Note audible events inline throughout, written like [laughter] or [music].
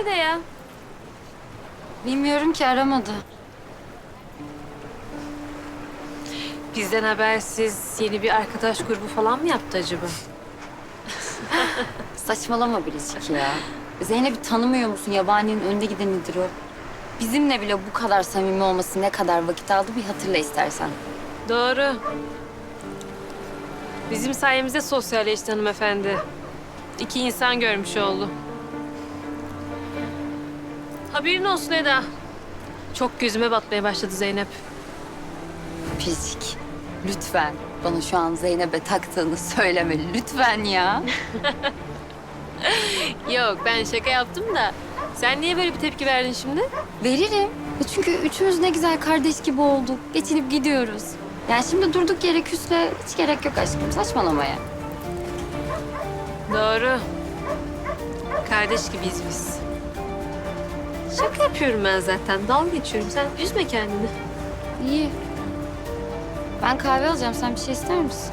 nerede ya? Bilmiyorum ki aramadı. Bizden habersiz yeni bir arkadaş grubu falan mı yaptı acaba? [laughs] Saçmalama Biricik ya. Zeynep'i tanımıyor musun? Yabaninin önde gidenidir o. Bizimle bile bu kadar samimi olması ne kadar vakit aldı bir hatırla istersen. Doğru. Bizim sayemizde sosyalleşti hanımefendi. İki insan görmüş oldu. Haberin olsun Eda. Çok gözüme batmaya başladı Zeynep. Biricik, lütfen bana şu an Zeynep'e taktığını söyleme. Lütfen ya. [laughs] Yok ben şaka yaptım da. Sen niye böyle bir tepki verdin şimdi? Veririm. E Çünkü üçümüz ne güzel kardeş gibi olduk. Geçinip gidiyoruz. Yani şimdi durduk yere küsle hiç gerek yok aşkım. Saçmalamaya. Doğru. Kardeş gibiyiz biz. Şaka yapıyorum ben zaten. Dalga geçiyorum. Sen üzme kendini. İyi. Ben kahve alacağım. Sen bir şey ister misin?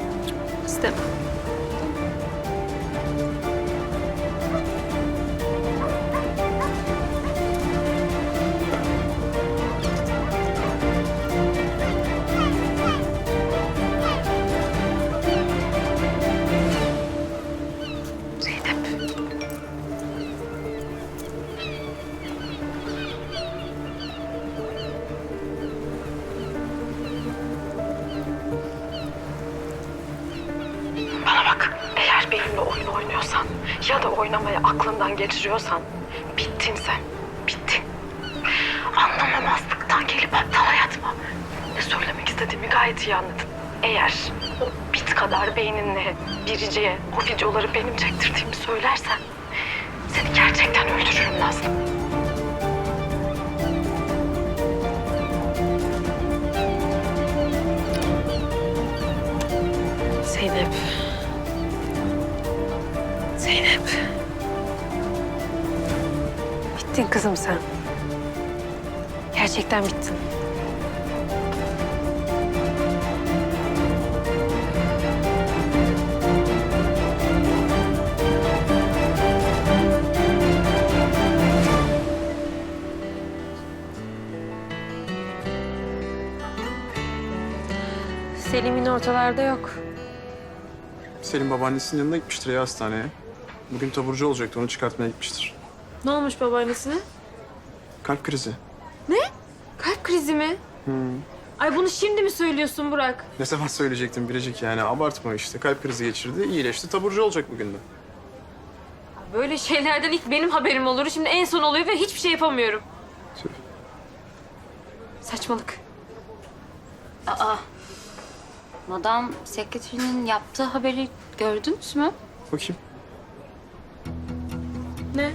İstemem. Aklından geçiriyorsan bittin sen, bittin. Anlamamazlıktan gelip aptala yatma. Ne söylemek istediğimi gayet iyi anladın. Eğer o bit kadar beyninle biriciye o videoları benim çektirdiğimi söylersen seni gerçekten öldürürüm Nazlı. Bittin kızım sen. Gerçekten bittin. Selim yine ortalarda yok. Selim babaannesinin yanına gitmiştir ya hastaneye. Bugün taburcu olacaktı, onu çıkartmaya gitmiştir. Ne olmuş babaannesine? Kalp krizi. Kalp krizi mi? Ay bunu şimdi mi söylüyorsun Burak? Ne zaman söyleyecektim Biricik yani abartma işte. Kalp krizi geçirdi, iyileşti, taburcu olacak bugün de. Böyle şeylerden ilk benim haberim olur. Şimdi en son oluyor ve hiçbir şey yapamıyorum. Tüh. Saçmalık. Aa. Madam sekreterinin yaptığı haberi gördünüz mü? Bakayım. Ne?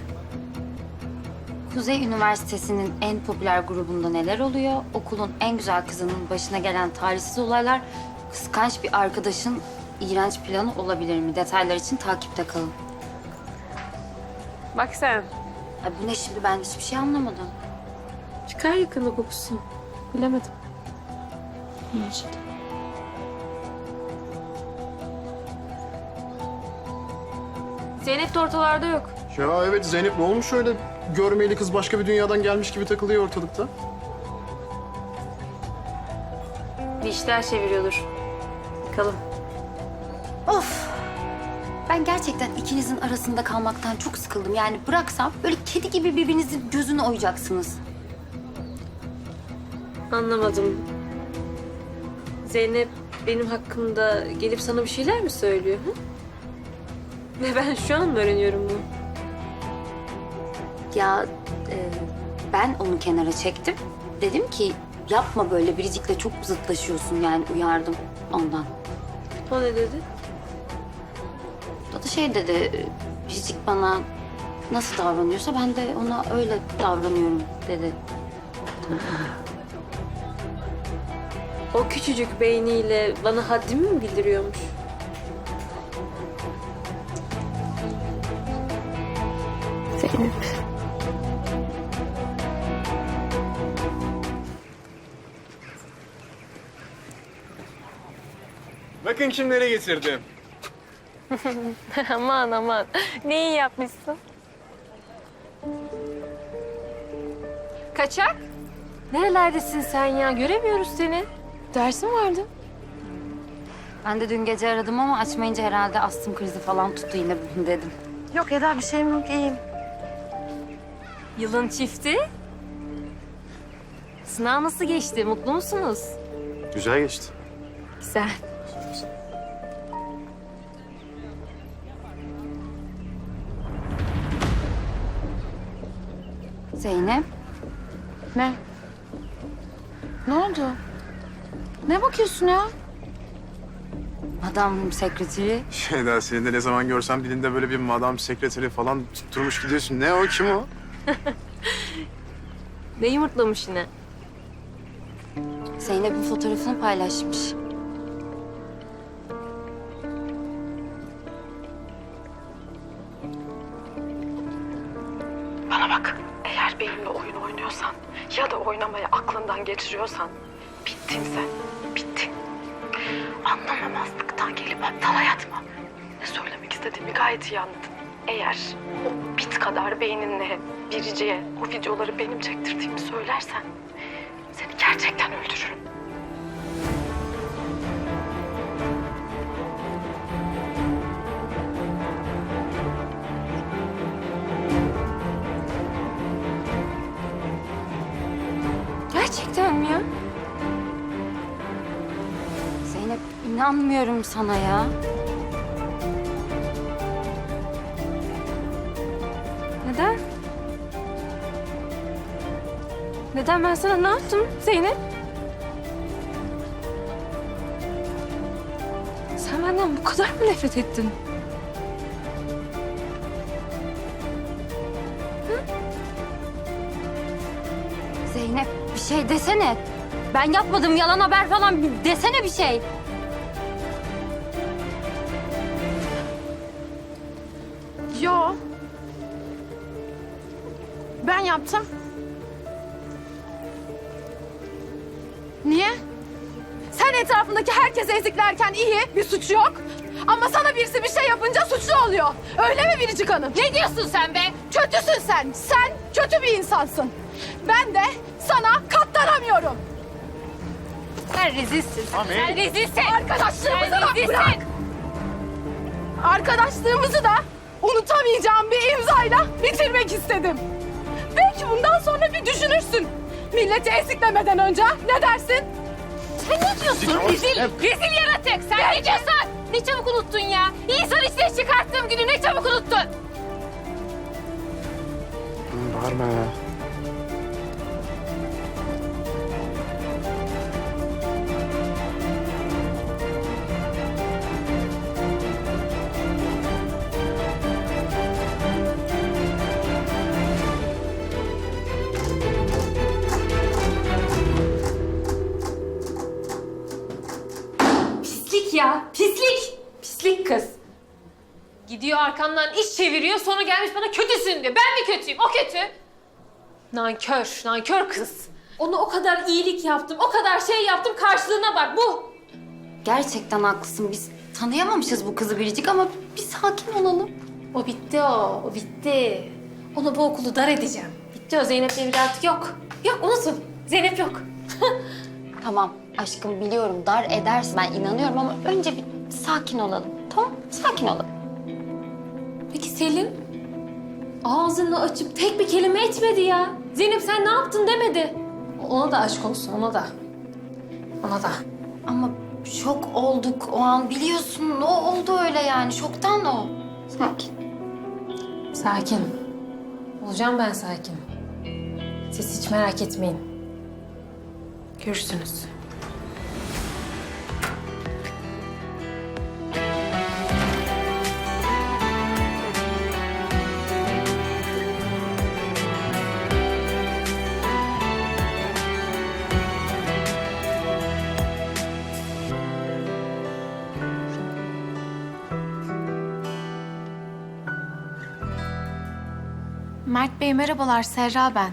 Kuzey Üniversitesi'nin en popüler grubunda neler oluyor? Okulun en güzel kızının başına gelen talihsiz olaylar kıskanç bir arkadaşın iğrenç planı olabilir mi? Detaylar için takipte kalın. Bak sen. Ay bu ne şimdi ben hiçbir şey anlamadım. Çıkar yakında kokusu. Bilemedim. Zeynep de ortalarda yok. Ya evet Zeynep ne olmuş öyle görmeyeli kız başka bir dünyadan gelmiş gibi takılıyor ortalıkta. Bir işler çeviriyordur. Bakalım. Of! Ben gerçekten ikinizin arasında kalmaktan çok sıkıldım. Yani bıraksam böyle kedi gibi birbirinizin gözünü oyacaksınız. Anlamadım. Zeynep benim hakkımda gelip sana bir şeyler mi söylüyor? Hı? Ve ben şu an mı öğreniyorum bunu? Ya e, ben onu kenara çektim. Dedim ki yapma böyle biricikle çok zıtlaşıyorsun yani uyardım ondan. O ne dedi? O da şey dedi, e, biricik bana nasıl davranıyorsa ben de ona öyle davranıyorum dedi. O küçücük beyniyle bana haddimi mi bildiriyormuş? Zeynep. Bakın kimlere getirdim. [laughs] aman aman. Ne iyi yapmışsın. Kaçak. Nerelerdesin sen ya? Göremiyoruz seni. Dersin vardı. Ben de dün gece aradım ama açmayınca herhalde astım krizi falan tuttu yine bugün dedim. Yok Eda bir şeyim yok iyiyim. Yılın çifti. Sınav nasıl geçti? Mutlu musunuz? Güzel geçti. Güzel. Zeynep. Ne? Ne oldu? Ne bakıyorsun ya? Madam sekreteri. Şeyda seni de ne zaman görsem dilinde böyle bir madam sekreteri falan tutturmuş gidiyorsun. Ne o kim o? Ne yumurtlamış yine? Zeynep'in fotoğrafını paylaşmış. İstediğimi gayet iyi anladın. Eğer o bit kadar beyninle biriciye o videoları benim çektirdiğimi söylersen seni gerçekten öldürürüm. Gerçekten mi ya? Zeynep inanmıyorum sana ya. Neden ben sana ne yaptım Zeynep? Sen benden bu kadar mı nefret ettin? Zeynep bir şey desene. Ben yapmadım yalan haber falan desene bir şey. Yo. Ben yaptım. Herkesi eziklerken iyi, bir suçu yok. Ama sana birisi bir şey yapınca suçlu oluyor. Öyle mi Biricik Hanım? Ne diyorsun sen be? Kötüsün sen. Sen kötü bir insansın. Ben de sana katlanamıyorum. Sen rezilsin. Sen rezilsin. Arkadaşlığımızı Sen da rezilsin. bırak. Arkadaşlığımızı da unutamayacağım bir imzayla bitirmek istedim. Belki bundan sonra bir düşünürsün. Milleti eziklemeden önce ne dersin? Sen ne diyorsun? Rezil, rezil yaratık. Sen ne diyorsun? Ne çabuk unuttun ya. İnsan içine çıkarttığım günü ne çabuk unuttun. Bağırma ya. İş çeviriyor sonra gelmiş bana kötüsün diyor. Ben mi kötüyüm? O kötü. Nankör, nankör kız. Ona o kadar iyilik yaptım, o kadar şey yaptım karşılığına bak bu. Gerçekten haklısın. Biz tanıyamamışız bu kızı Biricik ama bir sakin olalım. O bitti o, o bitti. Onu bu okulu dar edeceğim. Bitti o Zeynep Demir artık yok. Yok unutun. Zeynep yok. [laughs] Tamam aşkım biliyorum dar edersin ben inanıyorum ama önce bir sakin olalım. Tamam sakin olalım. Selin? Ağzını açıp tek bir kelime etmedi ya. Zeynep sen ne yaptın demedi. Ona da aşk olsun, ona da. Ona da. Ama şok olduk o an biliyorsun o oldu öyle yani şoktan o. Sakin. Sakin. Olacağım ben sakin. Siz hiç merak etmeyin. Görürsünüz. Bey merhabalar Serra ben.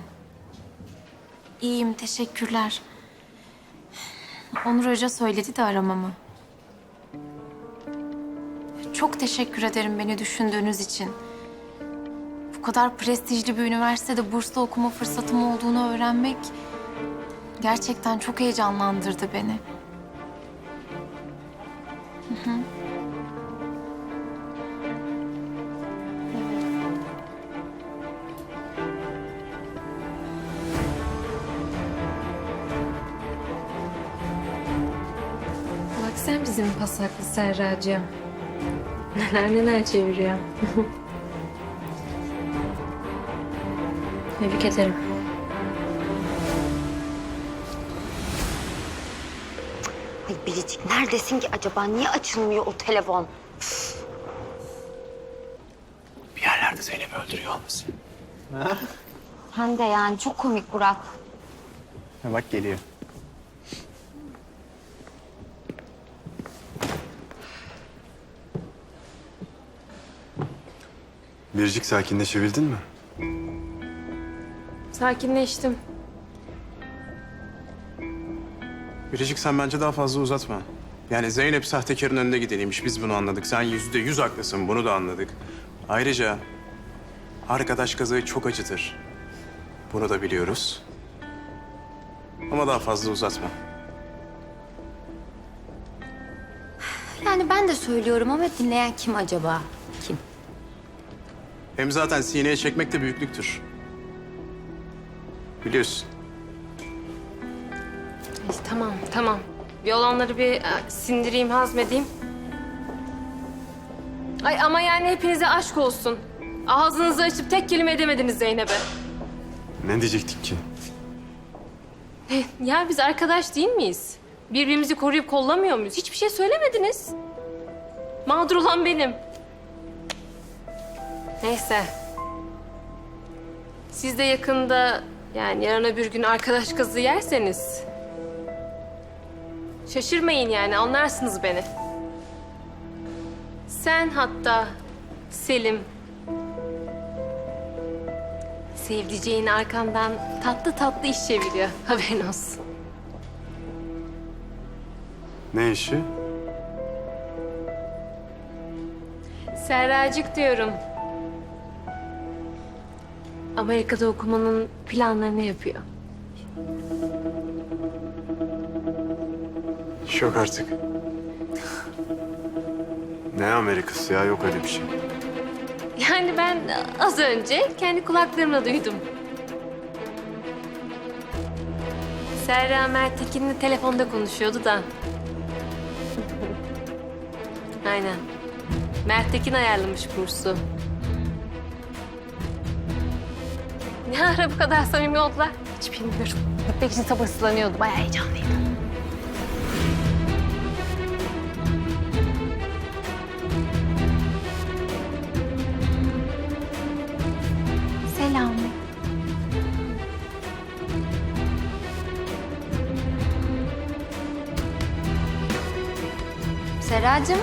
İyiyim teşekkürler. Onur Hoca söyledi de aramamı. Çok teşekkür ederim beni düşündüğünüz için. Bu kadar prestijli bir üniversitede burslu okuma fırsatım olduğunu öğrenmek gerçekten çok heyecanlandırdı beni. Hı hı. Pasaklı Serracığım. Neler neler çeviriyor. [laughs] Tebrik ederim. Ay Biricik neredesin ki acaba? Niye açılmıyor o telefon? Bir yerlerde Zeynep'i öldürüyor olmasın? Hem de yani çok komik Burak. Ha, bak geliyor. Biricik sakinleşebildin mi? Sakinleştim. Biricik sen bence daha fazla uzatma. Yani Zeynep sahtekarın önünde gideniymiş. Biz bunu anladık. Sen yüzde yüz haklısın. Bunu da anladık. Ayrıca arkadaş kazayı çok acıtır. Bunu da biliyoruz. Ama daha fazla uzatma. Yani ben de söylüyorum ama dinleyen kim acaba? Hem zaten sineye çekmek de büyüklüktür. Biliyorsun. İşte tamam, tamam. Bir olanları bir e, sindireyim, hazmedeyim. Ay ama yani hepinize aşk olsun. Ağzınızı açıp tek kelime edemediniz Zeynep'e. Ne diyecektik ki? Ya biz arkadaş değil miyiz? Birbirimizi koruyup kollamıyor muyuz? Hiçbir şey söylemediniz. Mağdur olan benim. Neyse. Siz de yakında yani yarın öbür gün arkadaş kızı yerseniz... Şaşırmayın yani anlarsınız beni. Sen hatta Selim... Sevdiceğin arkandan tatlı tatlı iş çeviriyor. [laughs] Haberin olsun. Ne işi? Serracık diyorum. Amerika'da okumanın planlarını yapıyor. Yok artık. Ne Amerikası ya? Yok öyle bir şey. Yani ben az önce kendi kulaklarımla duydum. Serra Mertekin'le telefonda konuşuyordu da. [laughs] Aynen. Mertekin ayarlamış kursu. Ne ara bu kadar samimi oldular? Hiç bilmiyorum. Gitmek için sabırsızlanıyordu. Bayağı heyecanlıydı. Selam. Seracığım.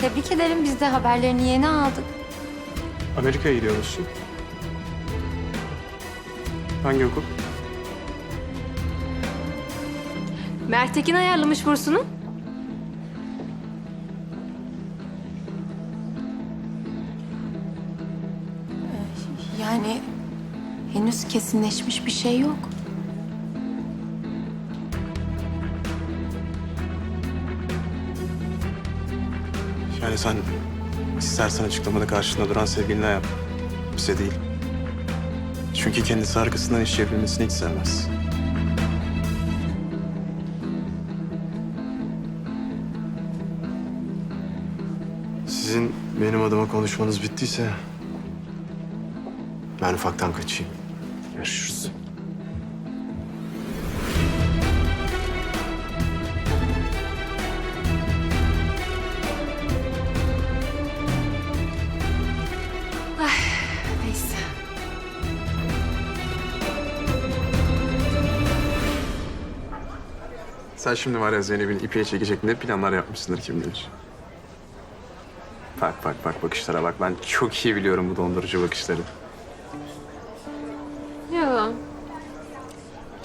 Tebrik ederim. Biz de haberlerini yeni aldık. Amerika'ya gidiyor musun? Hangi okul? Mertekin ayarlamış bursunu. Yani henüz kesinleşmiş bir şey yok. Yani sen istersen açıklamada karşında duran sevgiline yap. Bize değil. Çünkü kendisi arkasından iş çevrilmesini hiç sevmez. Sizin benim adıma konuşmanız bittiyse... Ben ufaktan kaçayım. Sen şimdi var ya Zeynep'in ipiye çekecek ne planlar yapmışsındır kim bilir. Bak bak bak bakışlara bak. Ben çok iyi biliyorum bu dondurucu bakışları. Yok.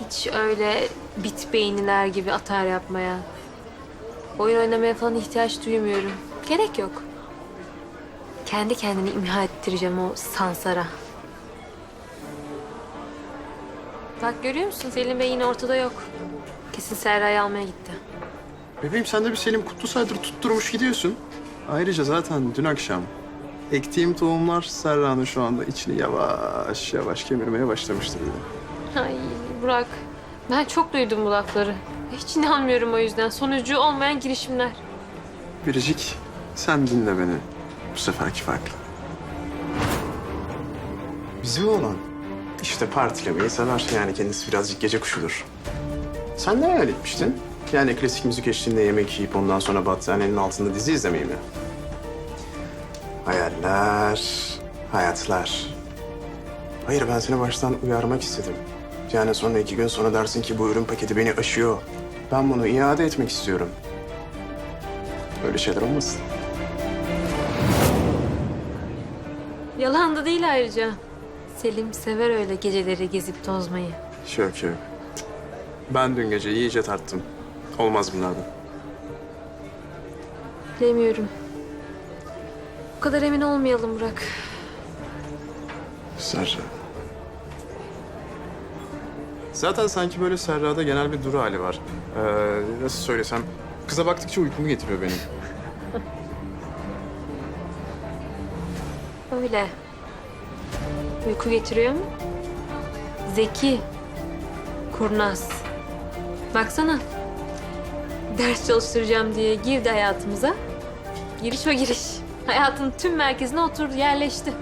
Hiç öyle bit beyniler gibi atar yapmaya. Oyun oynamaya falan ihtiyaç duymuyorum. Gerek yok. Kendi kendini imha ettireceğim o Sansar'a. Bak görüyor musun? Selim Bey yine ortada yok. Kesin Serra'yı almaya gitti. Bebeğim sen de bir Selim Kutlusaydır tutturmuş gidiyorsun. Ayrıca zaten dün akşam ektiğim tohumlar Serra'nın şu anda içini yavaş yavaş kemirmeye başlamıştır bile. Ay Burak. Ben çok duydum bu lafları. Hiç inanmıyorum o yüzden. Sonucu olmayan girişimler. Biricik sen dinle beni. Bu seferki farklı. Bizim olan işte partilemeyi sever. Yani kendisi birazcık gece kuşudur. Sen ne hayal etmiştin? Yani klasik müzik eşliğinde yemek yiyip ondan sonra battaniyenin altında dizi izlemeyi mi? Hayaller, hayatlar. Hayır ben seni baştan uyarmak istedim. Yani sonra iki gün sonra dersin ki bu ürün paketi beni aşıyor. Ben bunu iade etmek istiyorum. Öyle şeyler olmasın. Yalan da değil ayrıca. Selim sever öyle geceleri gezip tozmayı. Yok yok. Ben dün gece iyice tarttım. Olmaz bunlardan. Bilemiyorum. Bu kadar emin olmayalım Burak. Serra. Zaten sanki böyle Serra'da genel bir duru hali var. Ee, nasıl söylesem, kıza baktıkça uykumu getiriyor benim. [laughs] Öyle. Uyku getiriyor mu? Zeki. Kurnaz. Baksana. Ders çalıştıracağım diye girdi hayatımıza. Giriş o giriş. Hayatın tüm merkezine oturdu, yerleşti.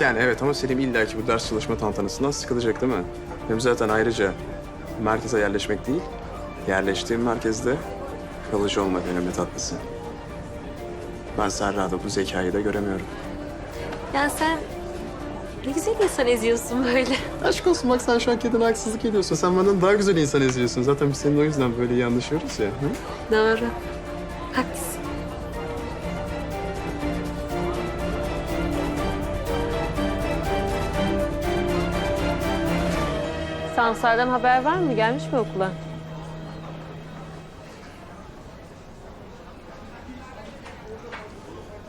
Yani evet ama Selim illaki bu ders çalışma tantanasından sıkılacak değil mi? Hem zaten ayrıca merkeze yerleşmek değil, yerleştiğim merkezde kalıcı olmak önemli tatlısı. Ben Serra'da bu zekayı da göremiyorum. Ya sen ne güzel insan eziyorsun böyle. Aşk olsun bak sen şu an kendine haksızlık ediyorsun. Sen benden daha güzel insan eziyorsun. Zaten biz seninle o yüzden böyle iyi anlaşıyoruz ya. Hı? Doğru. Haklısın. Sansar'dan haber var mı? Gelmiş mi okula?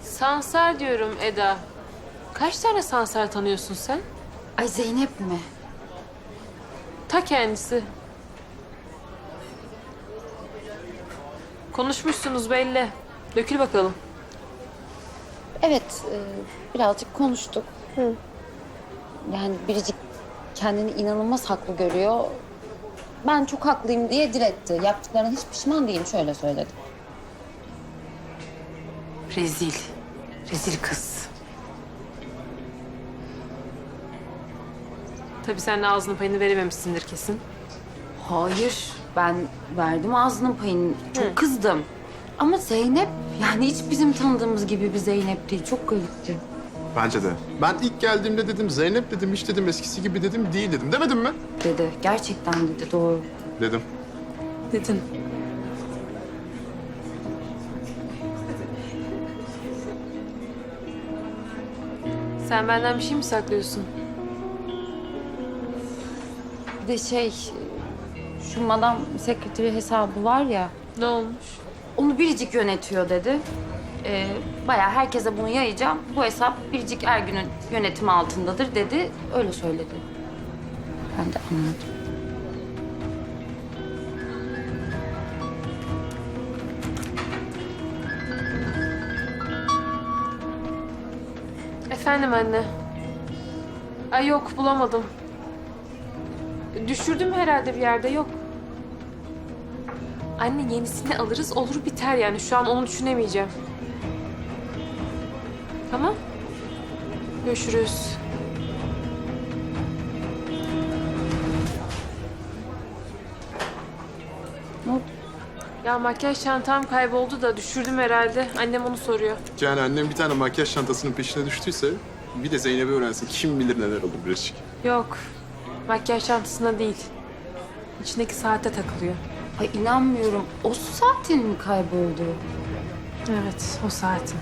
Sansar diyorum Eda. Kaç tane Sansar tanıyorsun sen? Ay Zeynep mi? Ta kendisi. Konuşmuşsunuz belli. Dökül bakalım. Evet, e, birazcık konuştuk. Yani Biricik kendini inanılmaz haklı görüyor. Ben çok haklıyım diye diretti. Yaptıklarına hiç pişman değilim şöyle söyledi. Rezil. Rezil kız. Tabii sen de ağzının payını verememişsindir kesin. Hayır, ben verdim ağzının payını. Çok kızdım. Ama Zeynep, yani hiç bizim tanıdığımız gibi bir Zeynep değil. Çok garipti. Bence de. Ben ilk geldiğimde dedim Zeynep dedim hiç dedim eskisi gibi dedim değil dedim. Demedim mi? Dedi, gerçekten dedi, doğru. Dedim. Dedin. Sen benden bir şey mi saklıyorsun? Bir de şey, şu madam sekreteri hesabı var ya, Ne olmuş? onu Biricik yönetiyor dedi. Ee, bayağı herkese bunu yayacağım. Bu hesap Biricik Ergün'ün yönetimi altındadır dedi. Öyle söyledi. Ben de anladım. Efendim anne. Ay yok bulamadım. Düşürdüm herhalde bir yerde yok. Anne yenisini alırız olur biter yani şu an onu düşünemeyeceğim. Tamam. Görüşürüz. Ne oldu? Ya makyaj çantam kayboldu da düşürdüm herhalde. Annem onu soruyor. Yani annem bir tane makyaj çantasının peşine düştüyse bir de Zeynep'i öğrensin kim bilir neler olur birazcık. Yok. Makyaj çantasında değil. İçindeki saate takılıyor. Ay inanmıyorum. O saatin mi kayboldu? Evet, o saatin.